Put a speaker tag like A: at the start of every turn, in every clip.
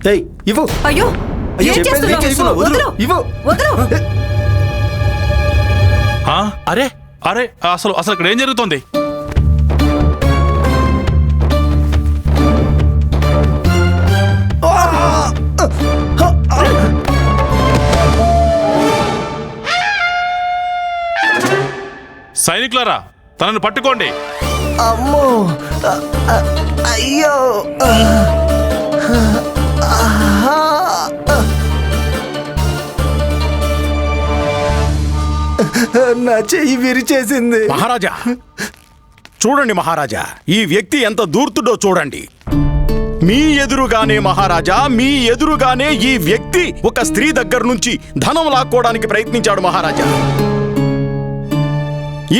A: ఏయ్ ఇవ్వు
B: అయ్యో
A: అయ్యో,
B: ఏం
A: చెప్పేది
B: చేస్తున్నావు?
A: నీకే ఇస్తున్నా, వదలు,
B: వదలు.
A: ఇవ్వు.
B: వదలు
C: ఆ? అరే అరే అసలు అసలు ఇక్కడ ఏం జరుగుతుంది సైనికులారా తనను పట్టుకోండి
A: అమ్మో అ, అ, అయ్యో నా చెయ్యి విరిచేసింది.
D: మహారాజా చూడండి మహారాజా ఈ వ్యక్తి ఎంత దూర్తుడో చూడండి. మీ ఎదురుగానే మహారాజా మీ ఎదురుగానే ఈ వ్యక్తి ఒక స్త్రీ దగ్గర నుంచి ధనం లాక్కోవడానికి ప్రయత్నించాడు మహారాజా.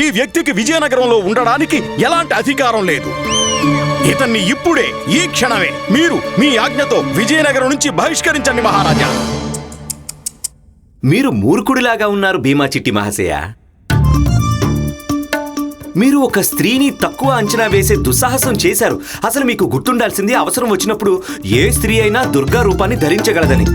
D: ఈ వ్యక్తికి విజయనగరంలో ఉండడానికి ఎలాంటి అధికారం లేదు. ఇతన్ని ఇప్పుడే ఈ క్షణమే మీరు మీ ఆజ్ఞతో విజయనగరం నుంచి బహిష్కరించండి మహారాజా.
E: మీరు మూర్ఖుడిలాగా ఉన్నారు భీమా చిట్టి మహాశయ. మీరు ఒక స్త్రీని తక్కువ అంచనా వేసే దుస్సాహసం చేశారు. అసలు మీకు గుర్తుండాల్సింది అవసరం వచ్చినప్పుడు ఏ స్త్రీ అయినా దుర్గా రూపాన్ని ధరించగలదని.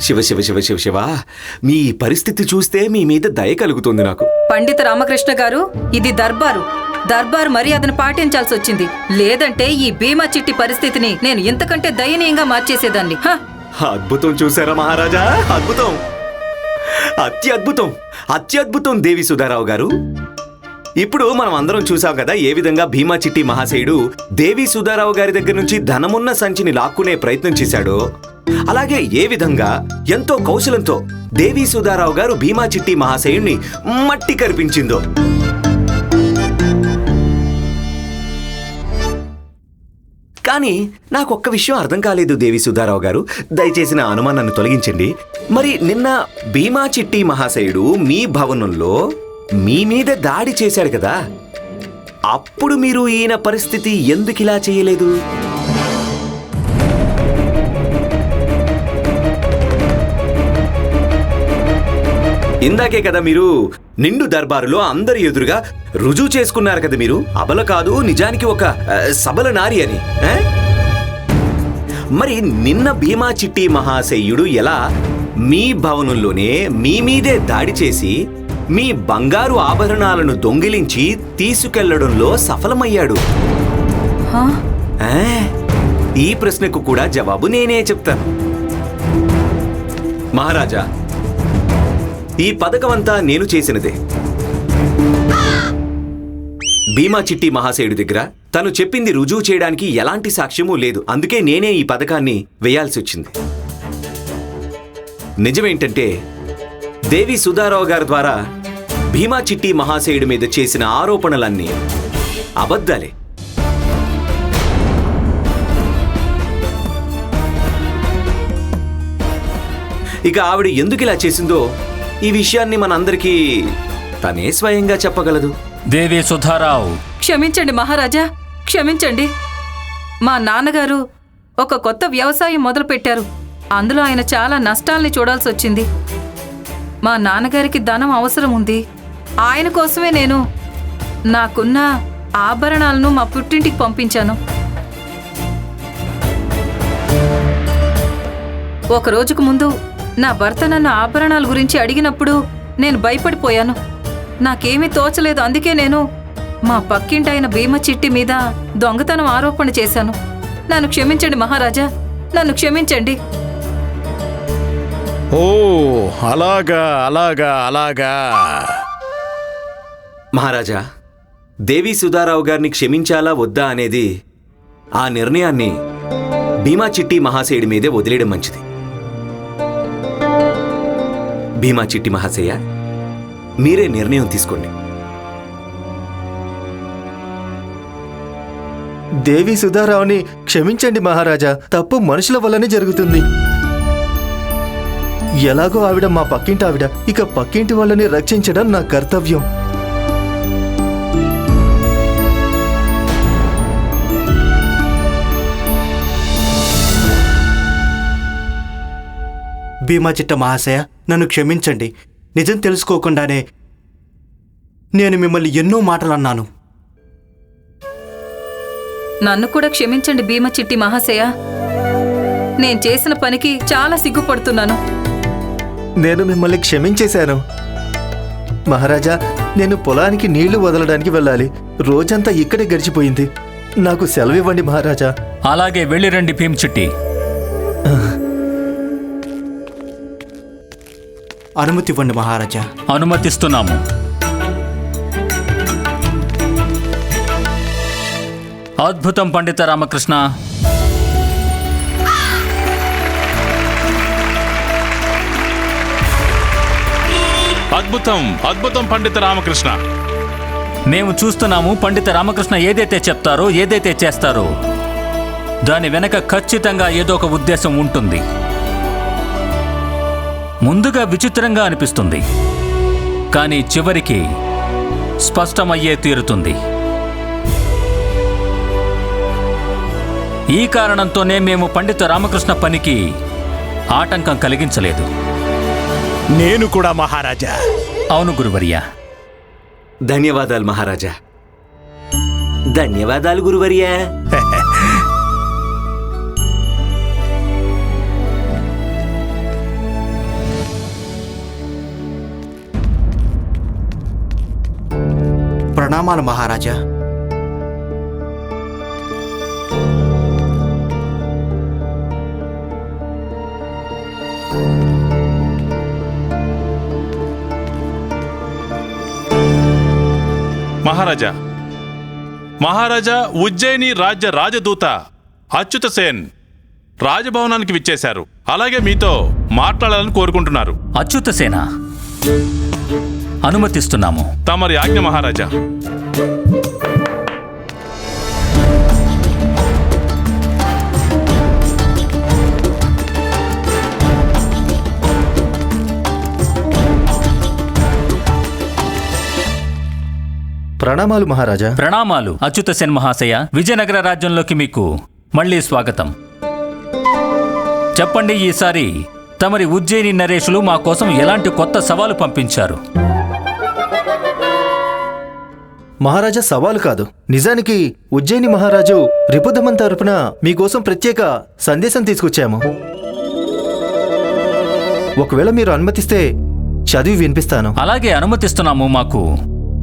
E: శివ శివ శివ శివ శివ మీ పరిస్థితి చూస్తే మీ మీద దయ కలుగుతుంది నాకు.
B: పండిత రామకృష్ణ గారు ఇది దర్బారు. దర్బారు మర్యాదను పాటించాల్సి వచ్చింది. లేదంటే ఈ బీమా చిట్టి పరిస్థితిని నేను ఇంతకంటే దయనీయంగా మార్చేసేదాన్ని. హా!
E: అద్భుతం చూసారా మహారాజా? అద్భుతం. అత్యద్భుతం. అత్యద్భుతం దేవి సుధారావు గారు. ఇప్పుడు మనం అందరం చూసాం కదా ఏ విధంగా భీమా చిట్టి మహాశయుడు దేవి సుధారావు గారి దగ్గర నుంచి ధనమున్న సంచిని లాక్కునే ప్రయత్నం చేశాడో అలాగే ఏ విధంగా ఎంతో కౌశలంతో దేవి సుధారావు గారు భీమా చిట్టి మహాశయుణ్ణి మట్టి కరిపించిందో. కానీ నాకు ఒక్క విషయం అర్థం కాలేదు దేవి సుధారావు గారు. దయచేసి నా అనుమానాన్ని తొలగించండి. మరి నిన్న భీమా చిట్టి మహాశయుడు మీ భవనంలో మీ మీద దాడి చేశాడు కదా. అప్పుడు మీరు ఈయన పరిస్థితి ఎందుకు ఇలా చేయలేదు? ఇందాకే కదా మీరు నిండు దర్బారులో అందరి ఎదురుగా రుజువు చేసుకున్నారు కదా మీరు అబల కాదు నిజానికి ఒక సబల నారి అని? మరి నిన్న భీమా చిట్టి మహాశయుడు ఎలా మీ భవనంలోనే మీ మీదే దాడి చేసి మీ బంగారు ఆభరణాలను దొంగిలించి తీసుకెళ్ళడంలో సఫలమయ్యాడు? ఈ ప్రశ్నకు కూడా జవాబు నేనే చెప్తాను మహారాజా ఈ పథకమంతా నేను చేసినదే. భీమా చిట్టి మహాశయుడి దగ్గర తను చెప్పింది రుజువు చేయడానికి ఎలాంటి సాక్ష్యమూ లేదు. అందుకే నేనే ఈ పథకాన్ని వేయాల్సి వచ్చింది. నిజమేంటంటే దేవి సుధారావు గారి ద్వారా భీమా చిట్టి మహాశయుడి మీద చేసిన ఆరోపణలన్నీ అబద్ధాలే. ఇక ఆవిడ ఎందుకు ఇలా చేసిందో ఈ విషయాన్ని మనందరికీ తనే స్వయంగా చెప్పగలదు.
F: దేవి సుధారావు.
B: క్షమించండి మహారాజా క్షమించండి. మా నాన్నగారు ఒక కొత్త వ్యవసాయం మొదలుపెట్టారు. అందులో ఆయన చాలా నష్టాల్ని చూడాల్సి వచ్చింది మా నాన్నగారికి ధనం అవసరం ఉంది. ఆయన కోసమే నేను నాకున్న ఆభరణాలను మా పుట్టింటికి పంపించాను. ఒక రోజుకు ముందు నా భర్త నన్ను ఆభరణాల గురించి అడిగినప్పుడు నేను భయపడిపోయాను. నాకేమీ తోచలేదు అందుకే నేను మా పక్కింటైన భీమ చిట్టి మీద దొంగతనం ఆరోపణ చేశాను. నన్ను క్షమించండి మహారాజా నన్ను క్షమించండి.
D: ఓ అలాగా అలాగా అలాగా.
E: మహారాజా దేవి సుధారావు గారిని క్షమించాలా వద్దా అనేది ఆ నిర్ణయాన్ని భీమా చిట్టి మహాశయుడి మీదే వదిలేయడం మంచిది. భీమా చిట్టి మహాశయ మీరే నిర్ణయం తీసుకోండి.
A: దేవి సుధారావుని క్షమించండి మహారాజా తప్పు మనుషుల వల్లనే జరుగుతుంది. ఎలాగో ఆవిడ మా పక్కింటి ఆవిడ ఇక పక్కింటి వాళ్ళని రక్షించడం నా కర్తవ్యం.
G: భీమా చిట్ట మహాశయ నన్ను క్షమించండి. నిజం తెలుసుకోకుండానే నేను మిమ్మల్ని ఎన్నో మాటలు అన్నాను
B: నన్ను కూడా క్షమించండి భీమ చిట్టి మహాశయ. నేను చేసిన పనికి చాలా సిగ్గుపడుతున్నాను.
A: నేను మిమ్మల్ని క్షమించేశాను. మహారాజా నేను పొలానికి నీళ్ళు వదలడానికి వెళ్ళాలి. రోజంతా ఇక్కడే గడిచిపోయింది. నాకు సెలవివ్వండి మహారాజా.
F: అలాగే వెళ్ళిరండి భీమ్ చిట్టి.
G: అనుమతి ఇవ్వండి మహారాజా.
F: అనుమతిస్తున్నాము. అద్భుతం పండిత రామకృష్ణ.
C: అద్భుతం అద్భుతం పండిత రామకృష్ణ.
F: మేము చూస్తున్నాము పండిత రామకృష్ణ ఏదైతే చెప్తారో ఏదైతే చేస్తారో దాని వెనక ఖచ్చితంగా ఏదో ఒక ఉద్దేశం ఉంటుంది. ముందుగా విచిత్రంగా అనిపిస్తుంది. కానీ చివరికి స్పష్టమయ్యే తీరుతుంది. ఈ కారణంతోనే మేము పండిత రామకృష్ణ పనికి ఆటంకం కలిగించలేదు.
D: నేను కూడా మహారాజా.
F: అవును గురువర్య.
E: ధన్యవాదాలు మహారాజా. ధన్యవాదాలు గురువర్యా.
G: ప్రణామాలు మహారాజా.
C: మహారాజా మహారాజా ఉజ్జయిని రాజ్య రాజదూత అచ్యుత సేన్ రాజభవనానికి విచ్చేశారు. అలాగే మీతో మాట్లాడాలని కోరుకుంటున్నారు.
F: అచ్యుత సేన? అనుమతిస్తున్నాము.
C: తమరి ఆజ్ఞ మహారాజా.
A: ప్రణామాలు మహారాజా.
F: ప్రణామాలు అచ్యుత సేన్ మహాశయ విజయనగర రాజ్యంలోకి మీకు మళ్ళీ స్వాగతం. చెప్పండి ఈసారి తమరి ఉజ్జయిని నరేషులు మా కోసం ఎలాంటి కొత్త సవాలు పంపించారు?
A: మహారాజా సవాలు కాదు. నిజానికి ఉజ్జయిని మహారాజు రిపుదమన్ తరపున మీకోసం ప్రత్యేక సందేశం తీసుకొచ్చాము. ఒకవేళ మీరు అనుమతిస్తే చదివి వినిపిస్తాను.
F: అలాగే అనుమతిస్తున్నాము మాకు.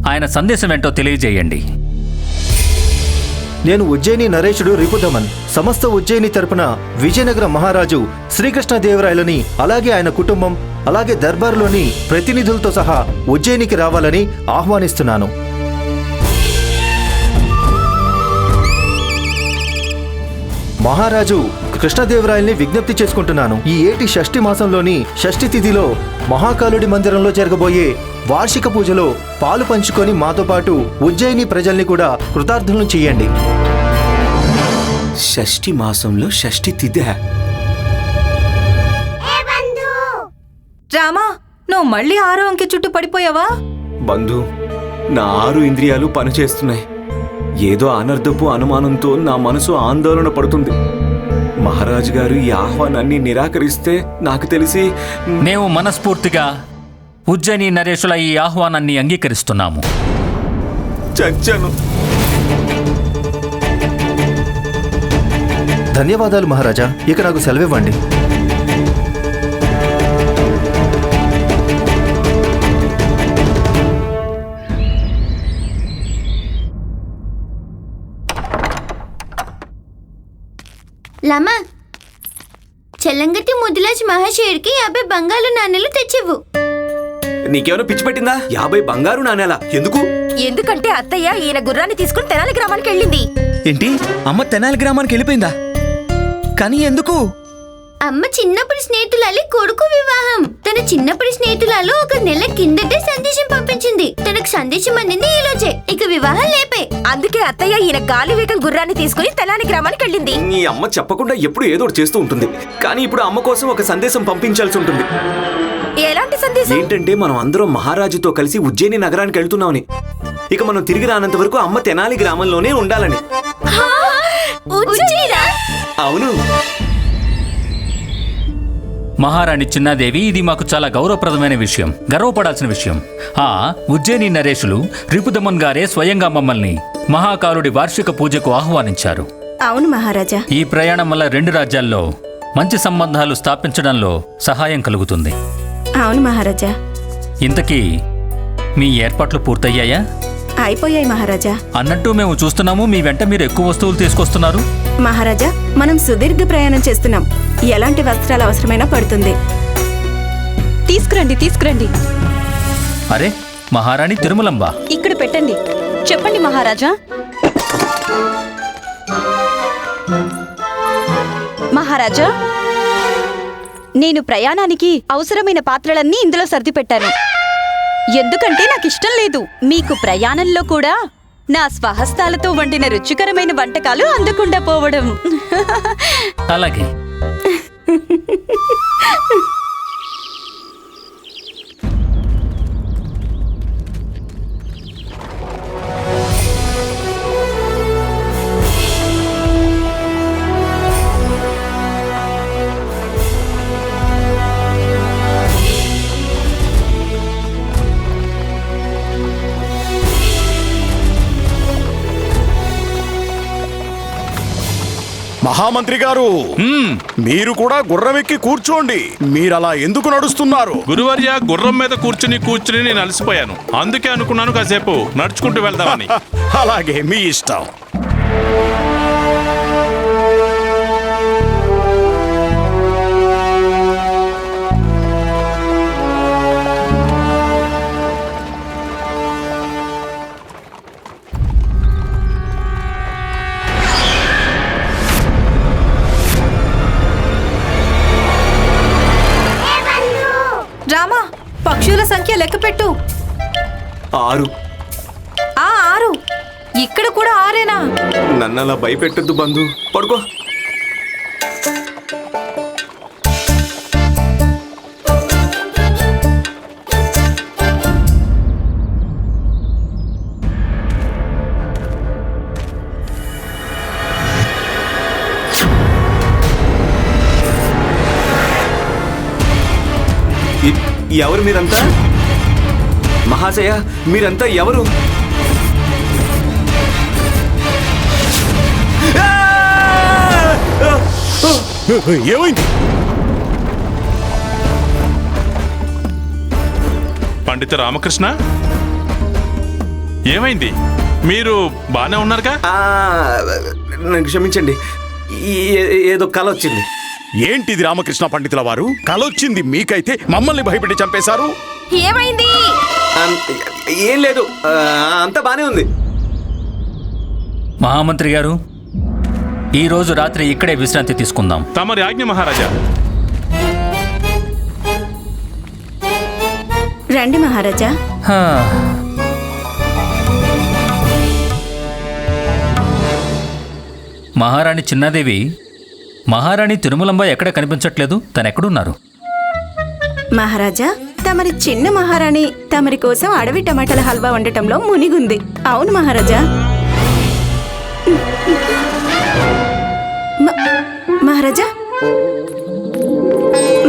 F: ఆయన సందేశం ఏంటో తెలియజేయండి.
A: నేను ఉజ్జయిని నరేషుడు రిపుదమన్. సమస్త ఉజ్జయిని తరపున విజయనగర మహారాజు శ్రీకృష్ణదేవరాయలని అలాగే ఆయన కుటుంబం అలాగే దర్బార్లోని ప్రతినిధులతో సహా ఉజ్జయినికి రావాలని ఆహ్వానిస్తున్నాను. మహారాజు కృష్ణదేవరాయల్ని విజ్ఞప్తి చేసుకుంటున్నాను. ఈ ఏటి షష్ఠి మాసంలోని షష్ఠి తిథిలో మహాకాలుడి మందిరంలో జరగబోయే వార్షిక పూజలో పాలు పంచుకొని మాతో పాటు ఉజ్జయిని ప్రజల్ని కూడా కృతార్థులను చెయ్యండి
E: షష్ఠి మాసంలో షష్ఠి తిథ.
B: రామా నువ్వు మళ్ళీ ఆరో అంకె చుట్టూ పడిపోయావా?
E: బంధు నా ఆరు ఇంద్రియాలు పనిచేస్తున్నాయి. ఏదో అనర్ధపు అనుమానంతో నా మనసు ఆందోళన పడుతుంది. మహారాజు గారు ఈ ఆహ్వానాన్ని నిరాకరిస్తే నాకు తెలిసి
F: మేము మనస్ఫూర్తిగా ఉజ్జయిని నరేషుల ఈ ఆహ్వానాన్ని అంగీకరిస్తున్నాము.
E: చచ్చాను.
A: ధన్యవాదాలు మహారాజా. ఇక నాకు సెలవివ్వండి.
H: లమ చెల్లంగటి ముదిలాజ్ మహాశయుడికి యాభై బంగారు నాణెలు తెచ్చివ్వు.
E: నీకేమైనా పిచ్చి పెట్టిందా? యాభై బంగారు నాణేల? ఎందుకు?
I: ఎందుకంటే అత్తయ్య ఈయన గుర్రాన్ని తీసుకుని తెనాలి గ్రామానికి వెళ్ళింది.
J: ఏంటి? అమ్మ తెనాలి గ్రామానికి వెళ్ళిపోయిందా? కానీ ఎందుకు?
H: అమ్మ చిన్నప్పటి స్నేహితులాలి కొడుకు వివాహం. తన చిన్నప్పటి స్నేహితులలో ఒక నెల కిందటే సందేశం పంపించింది. తనకు సందేశం అందింది ఈ రోజే. ఇక వివాహం లేపే.
I: అందుకే అత్తయ్య ఈయన గాలి వేగం గుర్రాన్ని తీసుకుని తెనాలి గ్రామానికి వెళ్ళింది.
E: నీ అమ్మ చెప్పకుండా ఎప్పుడు ఏదో ఒకటి చేస్తూ ఉంటుంది. కానీ ఇప్పుడు అమ్మ కోసం ఒక సందేశం పంపించాల్సి ఉంటుంది.
I: ఎలాంటి సందేశం?
E: ఏంటంటే మనం అందరం మహారాజుతో కలిసి ఉజ్జయిని నగరానికి వెళ్తున్నామని. ఇక మనం తిరిగి రానంత వరకు అమ్మ తెనాలి గ్రామంలోనే ఉండాలని.
H: ఉజ్జయినా?
E: అవును.
F: మహారాణి చిన్నాదేవి ఇది మాకు చాలా గౌరవప్రదమైన విషయం గర్వపడాల్సిన విషయం. ఆ ఉజ్జయిని నరేషులు రిపుదమన్ గారే స్వయంగా మమ్మల్ని మహాకాలుడి వార్షిక పూజకు ఆహ్వానించారు.
I: అవును మహారాజా.
F: ఈ ప్రయాణం వల్ల రెండు రాజ్యాల్లో మంచి సంబంధాలు స్థాపించడంలో సహాయం కలుగుతుంది.
I: అవును మహారాజా.
F: ఇంతకీ మీ ఏర్పాట్లు పూర్తయ్యాయా?
I: అయిపోయాయి మహారాజా.
F: అన్నట్టు మేము చూస్తున్నాము మీ వెంట మీరు ఎక్కువ వస్తువులు తీసుకొస్తున్నారు.
I: మహారాజా మనం సుదీర్ఘ ప్రయాణం చేస్తున్నాం. ఎలాంటి వస్త్రాలు అవసరమైనా పడుతుంది.
K: తీసుకురండి తీసుకురండి.
F: అరే మహారాణి తిరుమలంబ.
K: ఇక్కడ పెట్టండి. చెప్పండి మహారాజా. మహారాజా నేను ప్రయాణానికి అవసరమైన పాత్రలన్నీ ఇందులో సర్ది పెట్టాను ఎందుకంటే నాకు ఇష్టం లేదు. మీకు ప్రయాణంలో కూడా నా స్వహస్తాలతో వండిన రుచికరమైన వంటకాలు అందకుండా పోవడం.
F: అలాగే. Ha ha ha ha!
D: మహామంత్రి గారు. మీరు కూడా గుర్రమెక్కి కూర్చోండి. మీరలా ఎందుకు నడుస్తున్నారు?
C: గురువర్య గుర్రం మీద కూర్చుని కూర్చుని నేను అలసిపోయాను. అందుకే అనుకున్నాను కాసేపు నడుచుకుంటూ వెళ్దామని.
D: అలాగే మీ ఇష్టం.
E: ఆరు.
B: ఆ ఆరు. ఇక్కడ కూడా ఆరేనా?
E: నన్ను అలా భయపెట్టద్దు బంధు. పడుకో. ఇ- ఎవరు మీరంతా? మహాశయ మీరంతా ఎవరు?
D: ఏమైంది?
C: పండిత రామకృష్ణ? ఏమైంది? మీరు బానే ఉన్నారుగా?
E: ఆ, నన్ను క్షమించండి. ఏదో కల వచ్చింది.
D: ఏంటిది రామకృష్ణ పండితుల వారు? కలొచ్చింది మీకైతే మమ్మల్ని భయపెట్టి చంపేశారు?
I: ఏమైంది?
E: ఏం లేదు అంతా బానే ఉంది.
F: మహామంత్రి గారు ఈ రోజు రాత్రి ఇక్కడే విశ్రాంతి తీసుకుందాం.
C: తమరి ఆజ్ఞ మహారాజా.
I: రండి మహారాజా.
F: హా. మహారాణి చిన్నాదేవి మహారాణి తిరుమలంబ ఎక్కడ కనిపించట్లేదు? తనెక్కడున్నారు?
I: మహారాజా తమరి చిన్న మహారాణి తమరి కోసం అడవి టమాటాల హల్వా వండటంలో మునిగుంది. అవును మహారాజా. మహారాజా?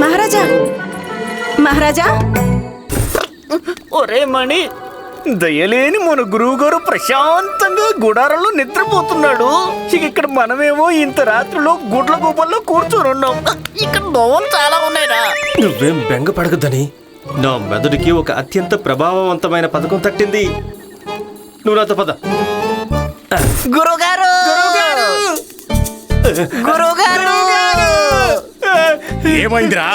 I: మహారాజా? మహారాజా?
L: ఒరే మణి దయలేని మన గురువు గారు ప్రశాంతంగా గుడారంలో నిద్రపోతున్నాడు. ఇక ఇక్కడ మనమేమో ఇంత రాత్రిలో గుడ్ల గుబ్బల్లో కూర్చొని ఉన్నాం ఇక్కడ దోవలు చాలా ఉన్నాయిరా.
M: నువ్వేం బెంగ పడగద్దని నా మెదడుకి ఒక అత్యంత ప్రభావవంతమైన పథకం తట్టింది. నువ్వు నాతో పద.
L: గురుగారు గురుగారు
D: ఏమైందిరా?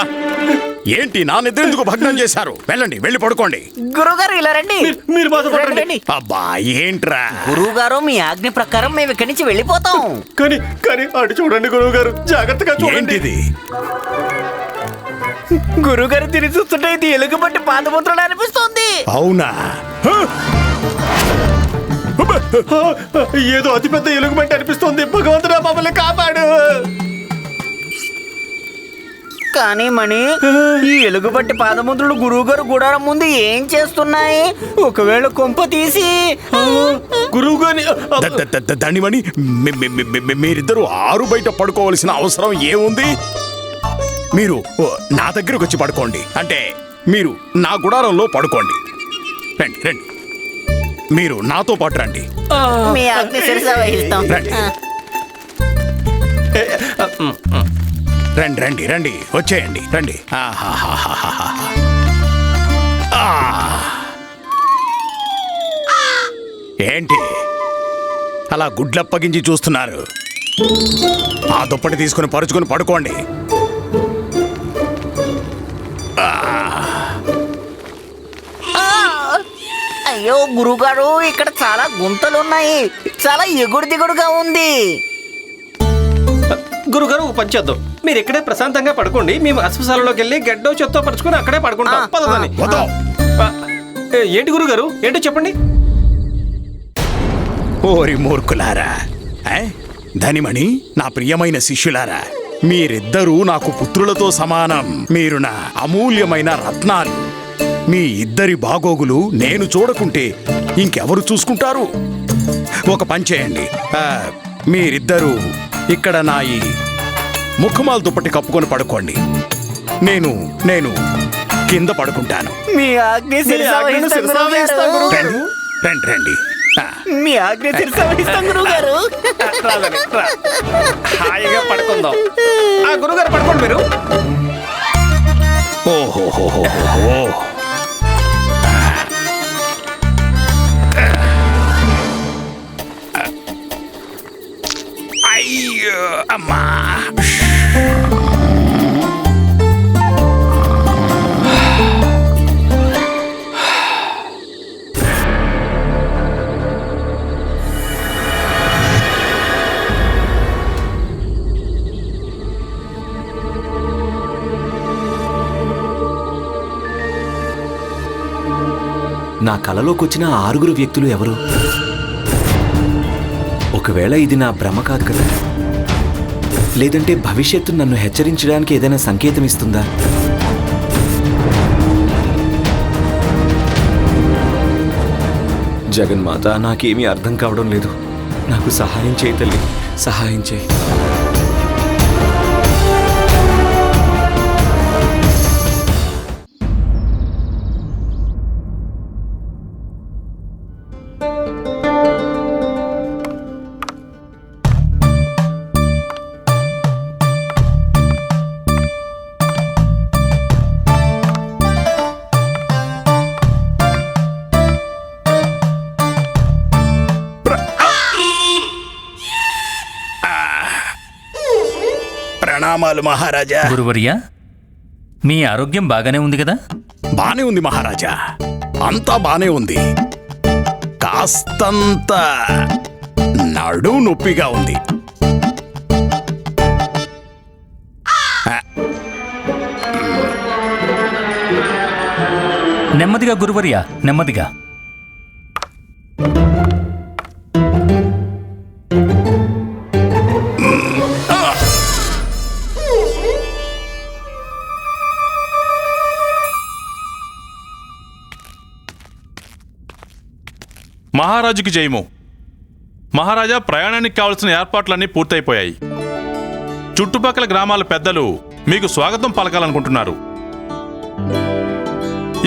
D: ఏంటి నా నిద్ర ఎందుకు భగ్నం చేశారు? వెళ్ళండి వెళ్ళి పడుకోండి.
L: గురుగారు ఇలా రండి.
M: మీరు. రండి
D: అబ్బా ఏంట్రా?
L: గురువు గారు మీ ఆజ్ఞ ప్రకారం మేము ఇక్కడి నుంచి వెళ్ళిపోతాం.
M: కానీ కానీ అటు చూడండి గురువు గారు జాగ్రత్తగా చూడండి.
D: ఏంటిది?
L: గురుగారు తిరిగి చూస్తుంటే ఇది ఎలుగుబట్టి పాదముద్రలు అనిపిస్తోంది.
D: అవునా? హ?
M: ఏదో అతిపెద్ద ఎలుగుబంటి అనిపిస్తోంది. భగవంతుడా మమ్మల్ని కాపాడు.
L: కానీ మణి ఈ ఎలుగుబట్టి పాదముద్రలు గురువుగారు గుడారం ముందు ఏం చేస్తున్నాయి? ఒకవేళ కొంప తీసి
M: గురువు గాని
D: ద- ద- ద- ద- దండిమణి మీరిద్దరూ ఆరు బయట పడుకోవలసిన అవసరం ఏముంది? మీరు ఓ, నా దగ్గరకు వచ్చి పడుకోండి. అంటే మీరు నా గుడారంలో పడుకోండి. రండి రండి. మీరు నాతో పాటు రండి. రండి. రండి రండి రండి. వచ్చేయండి రండి. ఏంటి? అలా గుడ్లప్పగించి చూస్తున్నారు. ఆ దుప్పటి తీసుకుని పరుచుకుని పడుకోండి.
L: అయ్యో గురుగారు ఇక్కడ చాలా గుంతలు ఉన్నాయి చాలా ఎగుడు దిగుడుగా ఉంది.
M: గురుగారు ఓ పని చేద్దాం. మీరు ఇక్కడే ప్రశాంతంగా పడుకోండి. మేము అశ్వశాలలోకి వెళ్ళి గడ్డ చెత్త పరుచుకొని అక్కడే పడుకుంటాం. పదదని. ఏంటి గురుగారు? ఏంటో చెప్పండి.
D: ఓరి మూర్ఖులారా ఏ? ధనిమణి నా ప్రియమైన శిష్యులారా మీరిద్దరూ నాకు పుత్రులతో సమానం. మీరు నా అమూల్యమైన రత్నాలు. మీ ఇద్దరి బాగోగులు నేను చూడకుంటే ఇంకెవరు చూసుకుంటారు? ఒక పని చేయండి. ఆ, మీరిద్దరూ ఇక్కడ నా ఈ ముఖమాల దుప్పటి కప్పుకొని పడుకోండి. నేను నేను కింద పడుకుంటాను.
L: మీ ఆజ్ఞ.
D: రండి రండి
L: మీ ఆజ్ఞ శిరస వహిస్తాం గురువు గారు.
M: రాదని, రా. హాయిగా పడుకుందాం. ఆ గురుగారు పడుకోండి మీరు.
D: ఓహోహోహోహో అమ్మా.
E: నా కలలోకి వచ్చిన ఆరుగురు వ్యక్తులు ఎవరు? ఒకవేళ ఇది నా భ్రమ కాదు కదా? లేదంటే భవిష్యత్తు నన్ను హెచ్చరించడానికి ఏదైనా సంకేతం ఇస్తుందా జగన్మాత నాకేమీ అర్థం కావడం లేదు. నాకు సహాయం చేయి తల్లి. సహాయం చేయి.
D: ప్రణామాలు మహారాజా.
F: గురువర్య మీ ఆరోగ్యం బాగానే ఉంది కదా?
D: బానే ఉంది మహారాజా. అంతా బానే ఉంది. కాస్తంత నడు నొప్పిగా ఉంది.
F: నెమ్మదిగా గురువర్య నెమ్మదిగా.
C: మహారాజుకి జయము. మహారాజా ప్రయాణానికి కావలసిన ఏర్పాట్లన్నీ పూర్తయిపోయాయి. చుట్టుపక్కల గ్రామాల పెద్దలు మీకు స్వాగతం పలకాలనుకుంటున్నారు.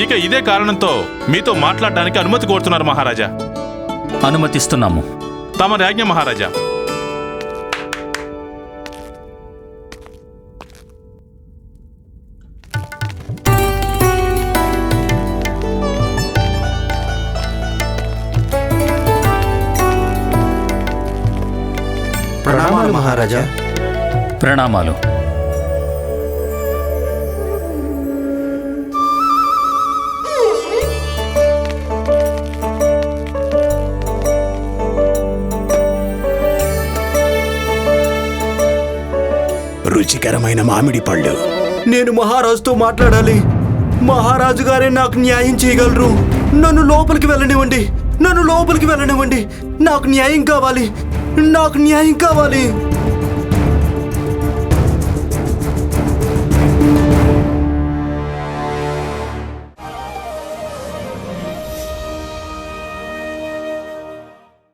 C: ఇక ఇదే కారణంతో మీతో మాట్లాడడానికి అనుమతి కోరుతున్నారు మహారాజా.
F: అనుమతిస్తున్నాము.
C: తమ రాజ్ఞ
A: మహారాజా.
F: ప్రణామాలు.
D: రుచికరమైన మామిడి పళ్ళు.
G: నేను మహారాజుతో మాట్లాడాలి. మహారాజు గారే నాకు న్యాయం చేయగలరు. నన్ను లోపలికి వెళ్ళనివ్వండి. నన్ను లోపలికి వెళ్ళనివ్వండి. నాకు న్యాయం కావాలి. నాకు న్యాయం కావాలి.